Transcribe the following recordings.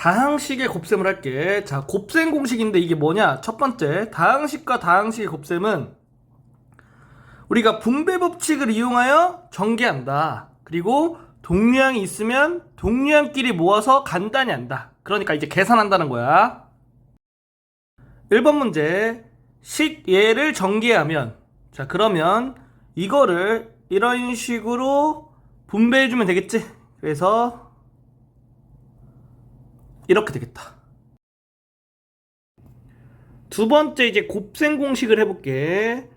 다항식의 곱셈을 할게. 자, 곱셈 공식인데 이게 뭐냐? 첫 번째, 다항식과 다항식의 곱셈은 우리가 분배 법칙을 이용하여 전개한다. 그리고 동류항이 있으면 동류항끼리 모아서 간단히 한다. 그러니까 이제 계산한다는 거야. 1번 문제. 식 예를 전개하면 자, 그러면 이거를 이런 식으로 분배해 주면 되겠지? 그래서 이렇게 되겠다. 두 번째 이제 곱셈 공식을 해볼게.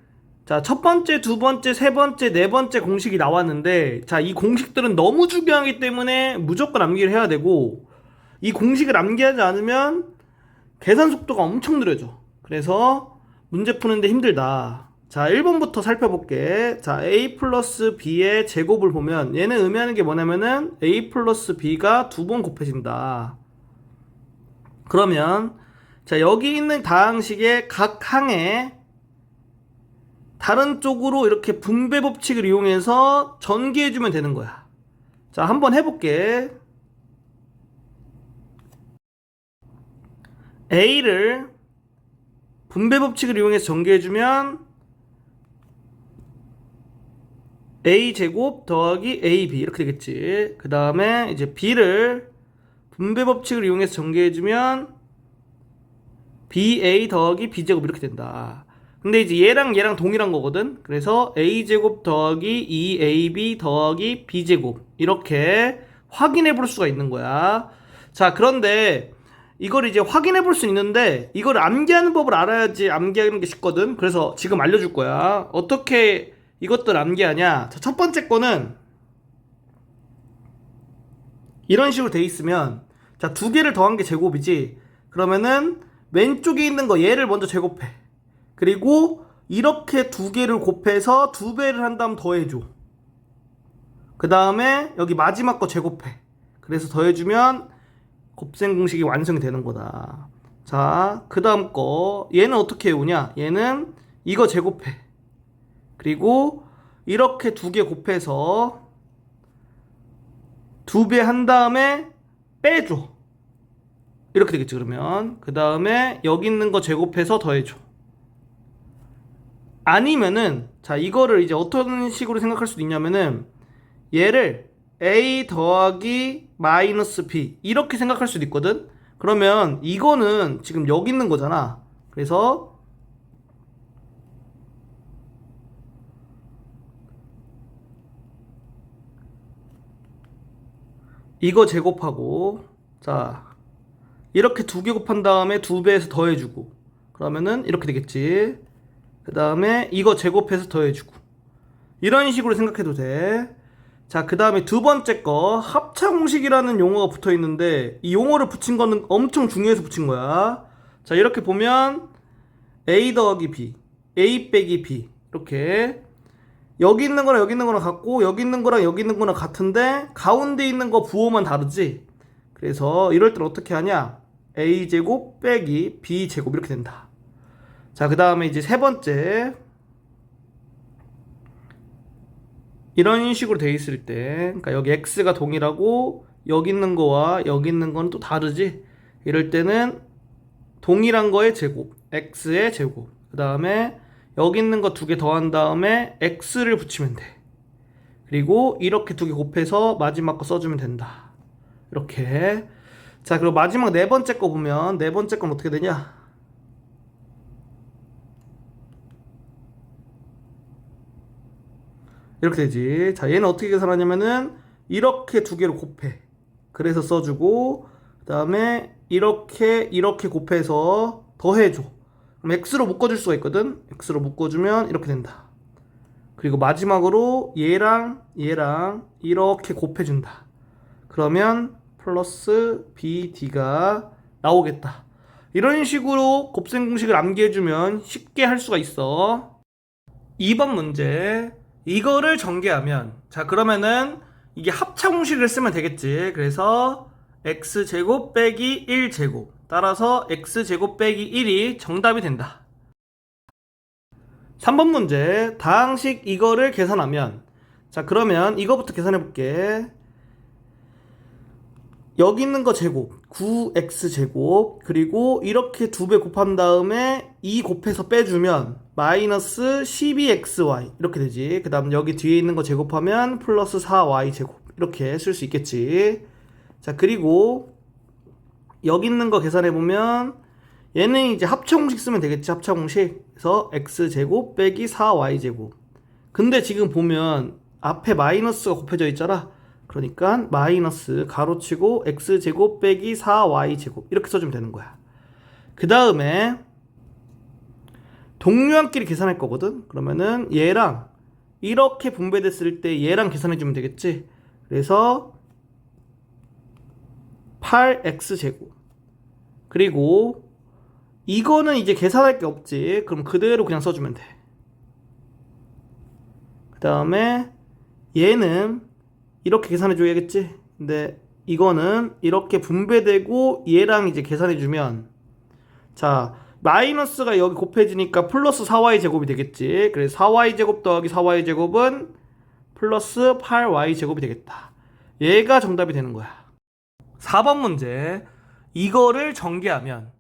자, 첫 번째, 두 번째, 세 번째, 네 번째 공식이 나왔는데, 자, 이 공식들은 너무 중요하기 때문에 무조건 암기를 해야 되고, 이 공식을 암기하지 않으면 계산 속도가 엄청 느려져. 그래서 문제 푸는데 힘들다. 자, 1번부터 살펴볼게. 자, a 플러스 b의 제곱을 보면 얘는 의미하는 게 뭐냐면은 a 플러스 b가 두 번 곱해진다. 그러면 자, 여기 있는 다항식의 각 항에 다른 쪽으로 이렇게 분배 법칙을 이용해서 전개해주면 되는 거야. 자, 한번 해볼게. A를 분배 법칙을 이용해서 전개해주면 A 제곱 더하기 AB 이렇게 되겠지. 그 다음에 이제 B를 분배 법칙을 이용해서 전개해주면 BA 더하기 B제곱 이렇게 된다. 근데 이제 얘랑 얘랑 동일한 거거든. 그래서 A제곱 더하기 2AB 더하기 B제곱 이렇게 확인해 볼 수가 있는 거야. 자, 그런데 이걸 이제 확인해 볼 수 있는데 이걸 암기하는 법을 알아야지 암기하는 게 쉽거든. 그래서 지금 알려줄 거야. 어떻게 이것들 암기하냐? 자, 첫 번째 거는 이런 식으로 돼 있으면 자, 두 개를 더한 게 제곱이지. 그러면은 왼쪽에 있는 거 얘를 먼저 제곱해. 그리고 이렇게 두 개를 곱해서 두 배를 한 다음 더해줘. 그 다음에 여기 마지막 거 제곱해. 그래서 더해주면 곱셈 공식이 완성이 되는 거다. 자, 그 다음 거. 얘는 어떻게 해오냐? 얘는 이거 제곱해. 그리고 이렇게 두 개 곱해서 두 배 한 다음에 빼줘. 이렇게 되겠지, 그러면. 그 다음에 여기 있는 거 제곱해서 더해줘. 아니면은, 자, 이거를 이제 어떤 식으로 생각할 수도 있냐면은, 얘를 a 더하기 마이너스 b 이렇게 생각할 수도 있거든. 그러면 이거는 지금 여기 있는 거잖아. 그래서 이거 제곱하고 자 이렇게 두 개 곱한 다음에 두 배에서 더해주고 그러면은 이렇게 되겠지. 그 다음에 이거 제곱해서 더해주고 이런 식으로 생각해도 돼. 자, 그 다음에 두 번째 거, 합차 공식이라는 용어가 붙어 있는데, 이 용어를 붙인 거는 엄청 중요해서 붙인 거야. 자, 이렇게 보면, A 더하기 B, A 빼기 B, 이렇게. 여기 있는 거랑 여기 있는 거랑 같고, 여기 있는 거랑 여기 있는 거랑 같은데, 가운데 있는 거 부호만 다르지? 그래서, 이럴 땐 어떻게 하냐? A 제곱 빼기 B 제곱 이렇게 된다. 자, 그 다음에 이제 세 번째. 이런 식으로 돼 있을 때, 그러니까 여기 x가 동일하고 여기 있는 거와 여기 있는 건 또 다르지. 이럴 때는 동일한 거의 제곱, x의 제곱. 그 다음에 여기 있는 거 두 개 더한 다음에 x를 붙이면 돼. 그리고 이렇게 두 개 곱해서 마지막 거 써주면 된다. 이렇게. 자, 그리고 마지막 네 번째 거 보면 네 번째 건 어떻게 되냐? 이렇게 되지. 자, 얘는 어떻게 계산하냐면은 이렇게 두 개를 곱해. 그래서 써주고 그 다음에 이렇게 이렇게 곱해서 더해줘. 그럼 x로 묶어줄 수가 있거든. x로 묶어주면 이렇게 된다. 그리고 마지막으로 얘랑 얘랑 이렇게 곱해준다. 그러면 플러스 bd가 나오겠다. 이런 식으로 곱셈 공식을 암기해주면 쉽게 할 수가 있어. 2번 문제. 이거를 전개하면 자 그러면은 이게 합차 공식을 쓰면 되겠지 그래서 x제곱 빼기 1제곱 따라서 x제곱 빼기 1이 정답이 된다. 3번 문제. 다항식 이거를 계산하면. 자 그러면 이거부터 계산해 볼게. 여기 있는 거 제곱 9x 제곱 그리고 이렇게 두 배 곱한 다음에 2 곱해서 빼주면 마이너스 12xy 이렇게 되지. 그 다음 여기 뒤에 있는 거 제곱하면 플러스 4y 제곱. 이렇게 쓸 수 있겠지. 자 그리고 여기 있는 거 계산해 보면 얘는 이제 합차공식 쓰면 되겠지 합차공식. 그래서 x 제곱 빼기 4y 제곱. 근데 지금 보면 앞에 마이너스가 곱해져 있잖아. 그러니까 마이너스 가로치고 x 제곱 빼기 4y 제곱. 이렇게 써주면 되는 거야. 그 다음에 동류한끼리 계산할 거거든. 그러면은 얘랑 이렇게 분배됐을 때 얘랑 계산해 주면 되겠지. 그래서 8x 제곱. 그리고 이거는 이제 계산할 게 없지. 그럼 그대로 그냥 써주면 돼. 그 다음에 얘는 이렇게 계산해 줘야겠지? 근데 이거는 이렇게 분배되고 얘랑 이제 계산해 주면 자 마이너스가 여기 곱해지니까 플러스 4y 제곱이 되겠지. 그래서 4y 제곱 더하기 4y 제곱은 플러스 8y 제곱이 되겠다. 얘가 정답이 되는 거야 4번 문제. 이거를 전개하면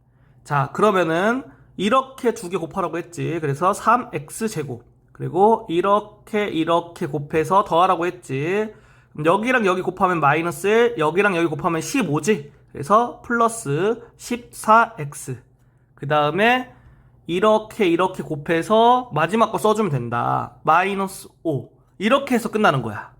자 그러면은 이렇게 두 개 곱하라고 했지. 그래서 3x 제곱. 그리고 이렇게 이렇게 곱해서 더하라고 했지. 그럼 여기랑 여기 곱하면 마이너스 1 여기랑 여기 곱하면 15지. 그래서 플러스 14x 그 다음에 이렇게 이렇게 곱해서 마지막 거 써주면 된다. 마이너스 5 이렇게 해서 끝나는 거야